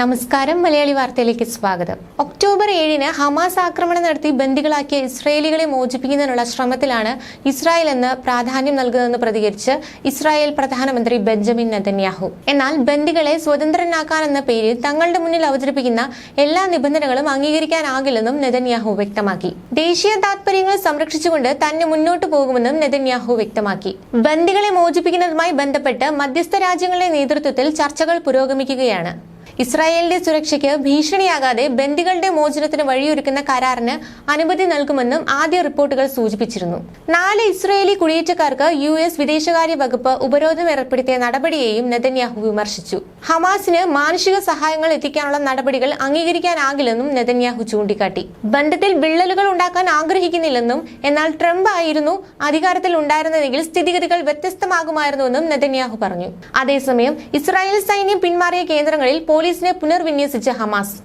നമസ്കാരം മലയാളി വാർത്തയിലേക്ക് സ്വാഗതം. ഒക്ടോബർ ഏഴിന് ഹമാസ് ആക്രമണം നടത്തി ബന്ദികളാക്കിയ ഇസ്രായേലികളെ മോചിപ്പിക്കുന്നതിനുള്ള ശ്രമത്തിലാണ് ഇസ്രായേൽ എന്ന് പ്രാധാന്യം നൽകുന്നതെന്ന് പ്രതികരിച്ച് ഇസ്രായേൽ പ്രധാനമന്ത്രി ബെഞ്ചമിൻ നെതന്യാഹു. എന്നാൽ ബന്ദികളെ സ്വതന്ത്രനാക്കാനെന്ന പേരിൽ തങ്ങളുടെ മുന്നിൽ അവതരിപ്പിക്കുന്ന എല്ലാ നിബന്ധനകളും അംഗീകരിക്കാനാകില്ലെന്നും നെതന്യാഹു വ്യക്തമാക്കി. ദേശീയ താത്പര്യങ്ങൾ സംരക്ഷിച്ചുകൊണ്ട് തന്നെ മുന്നോട്ടു പോകുമെന്നും നെതന്യാഹു വ്യക്തമാക്കി. ബന്ദികളെ മോചിപ്പിക്കുന്നതുമായി ബന്ധപ്പെട്ട് മധ്യസ്ഥ രാജ്യങ്ങളുടെ നേതൃത്വത്തിൽ ചർച്ചകൾ പുരോഗമിക്കുകയാണ്. ഇസ്രായേലിന്റെ സുരക്ഷയ്ക്ക് ഭീഷണിയാകാതെ ബന്ദികളുടെ മോചനത്തിന് വഴിയൊരുക്കുന്ന കരാറിന് അനുമതി നൽകുമെന്നും ആദ്യ റിപ്പോർട്ടുകൾ സൂചിപ്പിച്ചിരുന്നു. നാല് ഇസ്രായേലി കുടിയേറ്റക്കാർക്ക് യു എസ് വിദേശകാര്യ വകുപ്പ് ഉപരോധം ഏർപ്പെടുത്തിയ നടപടിയെയും നെതന്യാഹു വിമർശിച്ചു. ഹമാസിന് മാനുഷിക സഹായങ്ങൾ എത്തിക്കാനുള്ള നടപടികൾ അംഗീകരിക്കാനാകില്ലെന്നും നെതന്യാഹു ചൂണ്ടിക്കാട്ടി. ബന്ധത്തിൽ വിള്ളലുകൾ ഉണ്ടാക്കാൻ ആഗ്രഹിക്കുന്നില്ലെന്നും എന്നാൽ ട്രംപ് ആയിരുന്നു അധികാരത്തിൽ ഉണ്ടായിരുന്നതെങ്കിൽ സ്ഥിതിഗതികൾ വ്യത്യസ്തമാകുമായിരുന്നുവെന്നും നെതന്യാഹു പറഞ്ഞു. അതേസമയം ഇസ്രായേൽ സൈന്യം പിന്മാറിയ കേന്ദ്രങ്ങളിൽ പോലീസിനെ പുനർവിന്യസിച്ച ഹമാസ്.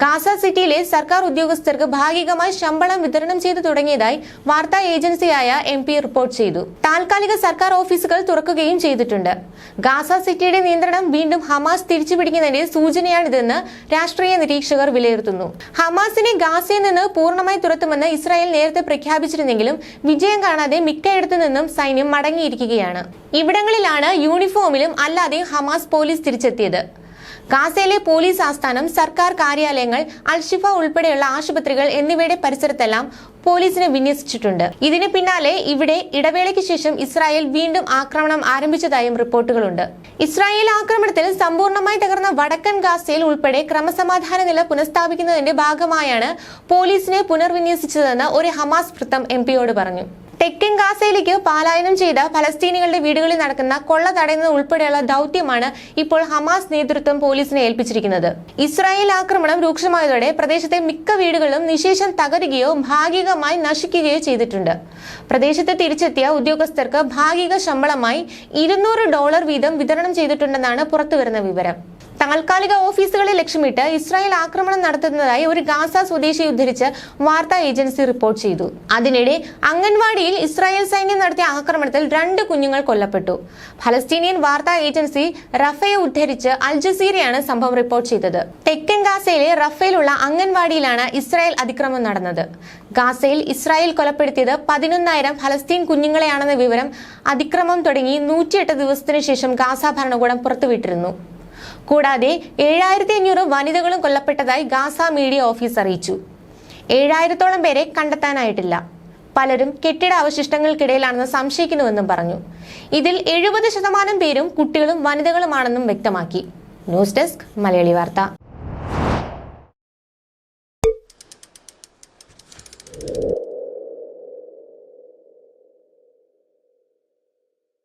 ഗാസ സിറ്റിയിലെ സർക്കാർ ഉദ്യോഗസ്ഥർക്ക് ഭാഗികമായി ശമ്പളം വിതരണം ചെയ്തു തുടങ്ങിയതായി വാർത്താ ഏജൻസിയായ എം പി റിപ്പോർട്ട് ചെയ്തു. താൽക്കാലിക സർക്കാർ ഓഫീസുകൾ തുറക്കുകയും ചെയ്തിട്ടുണ്ട്. ഗാസ സിറ്റിയുടെ നിയന്ത്രണം വീണ്ടും ഹമാസ് തിരിച്ചുപിടിക്കുന്നതിന്റെ സൂചനയാണിതെന്ന് രാഷ്ട്രീയ നിരീക്ഷകർ വിലയിരുത്തുന്നു. ഹമാസിനെ ഗാസയിൽ നിന്ന് പൂർണമായി തുരത്തുമെന്ന് ഇസ്രായേൽ നേരത്തെ പ്രഖ്യാപിച്ചിരുന്നെങ്കിലും വിജയം കാണാതെ മിക്കയിടത്തു നിന്നും സൈന്യം മടങ്ങിയിരിക്കുകയാണ്. ഇവിടങ്ങളിലാണ് യൂണിഫോമിലും അല്ലാതെയും ഹമാസ് പോലീസ് തിരിച്ചെത്തിയത്. ഗാസയിലെ പോലീസ് ആസ്ഥാനം സർക്കാർ കാര്യാലയങ്ങൾ അൽഷിഫ ഉൾപ്പെടെയുള്ള ആശുപത്രികൾ എന്നിവയുടെ പരിസരത്തെല്ലാം പോലീസിനെ വിന്യസിച്ചിട്ടുണ്ട്. ഇതിന് പിന്നാലെ ഇവിടെ ഇടവേളയ്ക്ക് ശേഷം ഇസ്രായേൽ വീണ്ടും ആക്രമണം ആരംഭിച്ചതായും റിപ്പോർട്ടുകളുണ്ട്. ഇസ്രായേൽ ആക്രമണത്തിൽ സമ്പൂർണമായി തകർന്ന വടക്കൻ ഗാസയിൽ ഉൾപ്പെടെ ക്രമസമാധാന നില പുനഃസ്ഥാപിക്കുന്നതിന്റെ ഭാഗമായാണ് പോലീസിനെ പുനർവിന്യസിച്ചതെന്ന് ഒരു ഹമാസ് വൃത്തം എം പറഞ്ഞു. തെക്കൻ ഗാസയിലേക്ക് പലായനം ചെയ്ത ഫലസ്തീനികളുടെ വീടുകളിൽ നടക്കുന്ന കൊള്ള തടയുന്നത് ഉൾപ്പെടെയുള്ള ദൗത്യമാണ് ഇപ്പോൾ ഹമാസ് നേതൃത്വം പോലീസിനെ ഏൽപ്പിച്ചിരിക്കുന്നത്. ഇസ്രായേൽ ആക്രമണം രൂക്ഷമായതോടെ പ്രദേശത്തെ മിക്ക വീടുകളും നിശേഷം തകരുകയോ ഭാഗികമായി നശിക്കുകയോ ചെയ്തിട്ടുണ്ട്. പ്രദേശത്ത് തിരിച്ചെത്തിയ ഉദ്യോഗസ്ഥർക്ക് ഭാഗിക ശമ്പളമായി ഇരുന്നൂറ് ഡോളർ വീതം വിതരണം ചെയ്തിട്ടുണ്ടെന്നാണ് പുറത്തുവരുന്ന വിവരം. താൽക്കാലിക ഓഫീസുകളെ ലക്ഷ്യമിട്ട് ഇസ്രായേൽ ആക്രമണം നടത്തുന്നതായി ഒരു ഗാസ സ്വദേശി ഉദ്ധരിച്ച് വാർത്താ ഏജൻസി റിപ്പോർട്ട് ചെയ്തു. അതിനിടെ അംഗൻവാടിയിൽ ഇസ്രായേൽ സൈന്യം നടത്തിയ ആക്രമണത്തിൽ രണ്ട് കുഞ്ഞുങ്ങൾ കൊല്ലപ്പെട്ടു. ഫലസ്തീനിയൻ വാർത്താ ഏജൻസി റഫയെ ഉദ്ധരിച്ച് അൽ ജസീറയാണ് സംഭവം റിപ്പോർട്ട് ചെയ്തത്. തെക്കൻ ഗാസയിലെ റഫയിലുള്ള അംഗൻവാടിയിലാണ് ഇസ്രായേൽ അതിക്രമം നടന്നത്. ഗാസയിൽ ഇസ്രായേൽ കൊലപ്പെടുത്തിയത് പതിനൊന്നായിരം ഫലസ്തീൻ കുഞ്ഞുങ്ങളെയാണെന്ന വിവരം അതിക്രമം തുടങ്ങി നൂറ്റിയെട്ട് ദിവസത്തിനു ശേഷം ഗാസ ഭരണകൂടം പുറത്തുവിട്ടിരുന്നു. കൂടാതെ ഏഴായിരത്തി അഞ്ഞൂറ് വനിതകളും കൊല്ലപ്പെട്ടതായി ഗാസ മീഡിയ ഓഫീസ് അറിയിച്ചു. ഏഴായിരത്തോളം പേരെ കണ്ടെത്താനായിട്ടില്ല. പലരും കെട്ടിട അവശിഷ്ടങ്ങൾക്കിടയിലാണെന്ന് സംശയിക്കുന്നുവെന്നും പറഞ്ഞു. ഇതിൽ എഴുപത് ശതമാനം പേരും കുട്ടികളും വനിതകളുമാണെന്നും വ്യക്തമാക്കി. ന്യൂസ് ഡെസ്ക് മലയാളി വാർത്ത.